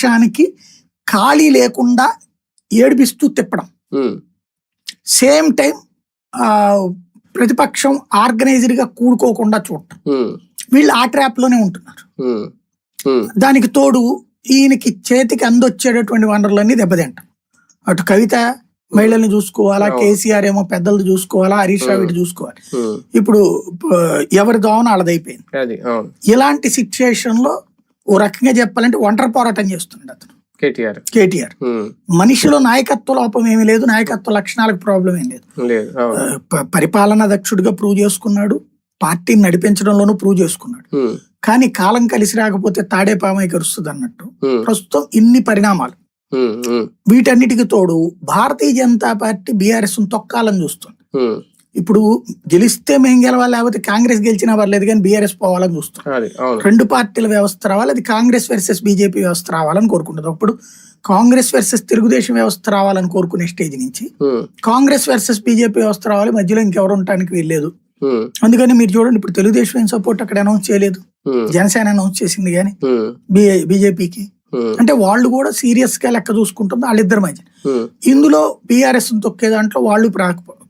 ప్రతిపక్షానికి ఖాళీ లేకుండా ఏడిపిస్తూ తిప్పడం. సేమ్ టైం ప్రతిపక్షం ఆర్గనైజ్డ్గా కూడుకోకుండా చూడటం. వీళ్ళు ఆ ట్రాప్లోనే ఉంటున్నారు దానికి తోడు ఈయనకి చేతికి అందొచ్చేటటువంటి వనరులన్నీ దెబ్బతింటాం. అటు కవిత మహిళల్ని చూసుకోవాలా. కేసీఆర్ ఏమో పెద్దలు చూసుకోవాలా హరీష్ రావు ఇటు చూసుకోవాలి. ఇప్పుడు ఎవరి వాళ్ళదైపోయింది అది అవును. ఇలాంటి సిచ్యుయేషన్లో ఓ రకంగా చెప్పాలంటే ఒంటరి పోరాటం చేస్తున్నాడు అతను. కేటీఆర్. కేటీఆర్. మనిషిలో నాయకత్వ లోపం ఏమీ లేదు నాయకత్వ లక్షణాలకు ప్రాబ్లం ఏం లేదు. పరిపాలనా దక్షుడిగా ప్రూవ్ చేసుకున్నాడు పార్టీని నడిపించడంలోనూ ప్రూవ్ చేసుకున్నాడు. కానీ కాలం కలిసి రాకపోతే తాడే పామై కరుస్తుంది అన్నట్టు. ప్రస్తుతం ఇన్ని పరిణామాలు. వీటన్నిటికి తోడు భారతీయ జనతా పార్టీ బీఆర్ఎస్ తొక్కాలని చూస్తుంది. ఇప్పుడు గెలిస్తే మేం గెలవాలి లేకపోతే కాంగ్రెస్ గెలిచినా పర్లేదు కానీ బీఆర్ఎస్ పోవాలని అవును. రెండు పార్టీల వ్యవస్థ రావాలి అది కాంగ్రెస్ వర్సెస్ బీజేపీ వ్యవస్థ రావాలని కోరుకుంటుంది. అప్పుడు కాంగ్రెస్ వర్సెస్ తెలుగుదేశం వ్యవస్థ రావాలని కోరుకునే స్టేజ్ నుంచి కాంగ్రెస్ వర్సెస్ బీజేపీ వ్యవస్థ రావాలి మధ్యలో ఇంకెవరు ఉండటానికి వీల్లేదు. అందుకని మీరు చూడండి ఇప్పుడు తెలుగుదేశం సపోర్ట్ అక్కడ అనౌన్స్ చేయలేదు. జనసేన అనౌన్స్ చేసింది కానీ బీజేపీకి. అంటే వాళ్ళు కూడా సీరియస్గా లెక్క చూసుకుంటుంది వాళ్ళిద్దరి మధ్య. ఉమ్, ఇందులో బీఆర్ఎస్ తొక్కే దాంట్లో వాళ్ళు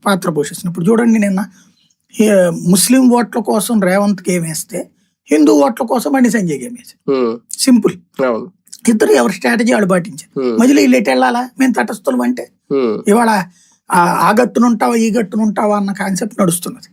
పాత్ర పోషిస్తున్నారు. ఇప్పుడు చూడండి నిన్న ముస్లిం ఓట్ల కోసం రేవంత్ గేమ్ వేస్తే హిందూ ఓట్ల కోసం బండి సంజయ్ గేమ్ వేసారు ఉమ్, సింపుల్ అవును. ఇద్దరు ఎవరి స్ట్రాటజీ వాళ్ళు పాటించారు? మధ్యలో వీళ్ళు ఎటు వెళ్ళాలా? మేము తటస్థులం అంటే? ఇవాళ ఆ- గట్టునుంటావా ఈ గట్టునుంటావా అన్న కాన్సెప్ట్ నడుస్తున్నది.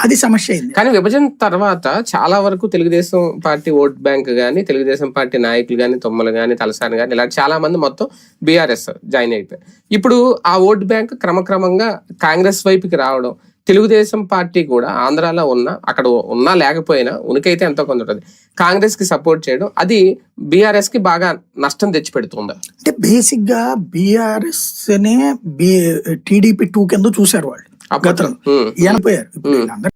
అది సమస్య అయింది. కానీ విభజన తర్వాత చాలా వరకు తెలుగుదేశం పార్టీ ఓట్ బ్యాంక్ గానీ తెలుగుదేశం పార్టీ నాయకులు గానీ తొమ్మలు గానీ తలసాని గానీ ఇలా చాలా మంది మొత్తం బీఆర్ఎస్ జాయిన్ అయిపోయారు. ఇప్పుడు ఆ ఓట్ బ్యాంక్ క్రమక్రమంగా కాంగ్రెస్ వైపుకి రావడం తెలుగుదేశం పార్టీ కూడా ఆంధ్రాలో ఉన్న అక్కడ ఉన్నా లేకపోయినా ఉనికైతే ఎంతో కొంత ఉంటుంది. కాంగ్రెస్కి సపోర్ట్ చేయడం అది బీఆర్ఎస్కి బాగా నష్టం తెచ్చిపెడుతుంది? అంటే బేసిక్గా బీఆర్ఎస్ టీడీపీ టూ కింద చూశారు వాళ్ళు. గతంలో. ఉమ్,